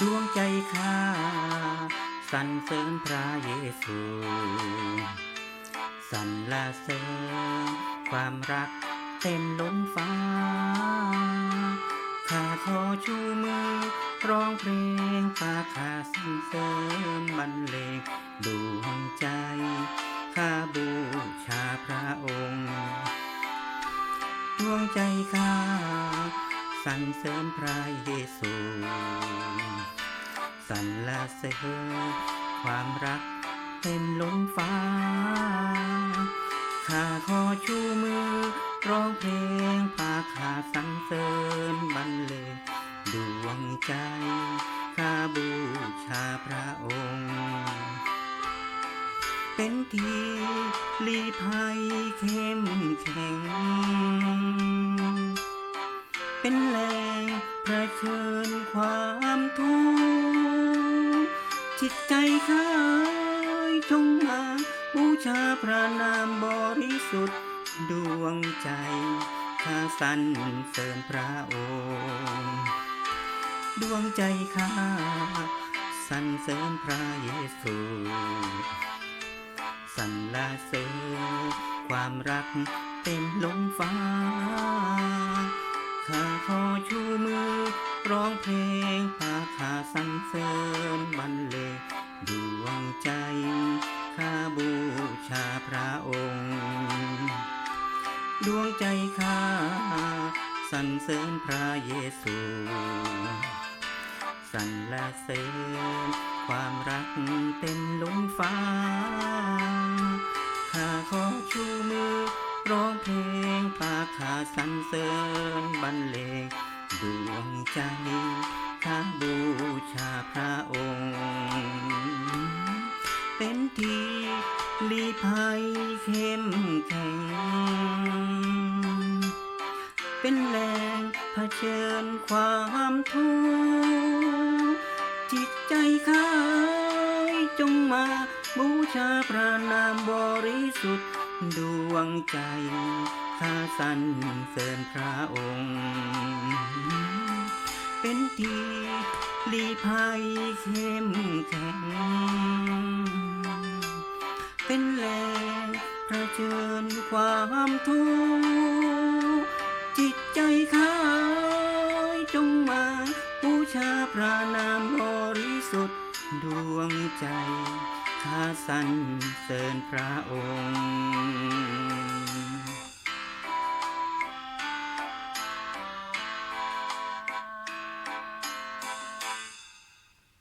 ดวงใจข้าสรรเสริญพระเยซูสรรละเสริญความรักเต็มล้นฟ้า ข้าขอชูมือร้องเพลงฝากข้าสรรเสริญบรรเลงดวงใจ ข้าบูชาพระองค์ ดวงใจข้าสรรเสริญพระเยซู สรรเสริญความรักเต็มล้นฟ้า ข้าขอชูมือ ร้องเพลงพาข้าสรรเสริญบรรเลงดวงใจ ข้าบูชาพระองค์ เป็นทีลีภัยเข้มแข็ง เป็นแหล่งเชิญความทุกข์ จิตใจข้าจงมาบูชาพระนามบริสุทธิ์ดวงใจข้าสรรเสริญพระองค์ ดวงใจข้าสรรเสริญพระเยซูสรรเสริญความรักเต็มล้นฟ้า ข้าขอชูมือร้องเพลง ข้าสรรเสริญบรรเลงดวงใจข้าบูชาพระองค์ ดวงใจข้าสรรเสริญพระเยซูสรรเสริญความรักเต็มล้นฟ้า ข้าขอชูมือร้องเพลงพาข้าสรรเสริญบรรเลงดวงใจข้าบู ชาพระองค์ เป็นที่ลีภัยเข้มแข็ง เป็นแรงเผชิญความทุกข์จิตใจข้าจงมาบูชาพระนามบริสุทธิ์ดวงใจข้าสรรเสริญพระองค์ เป็นทีลีภัยเข้มแข็ง เป็นแรงเผชิญความทุกข์จิตใจข้าจงมาบูชาพระนามบริสุทธิ์ดวงใจข้าสรรเสริญพระองค์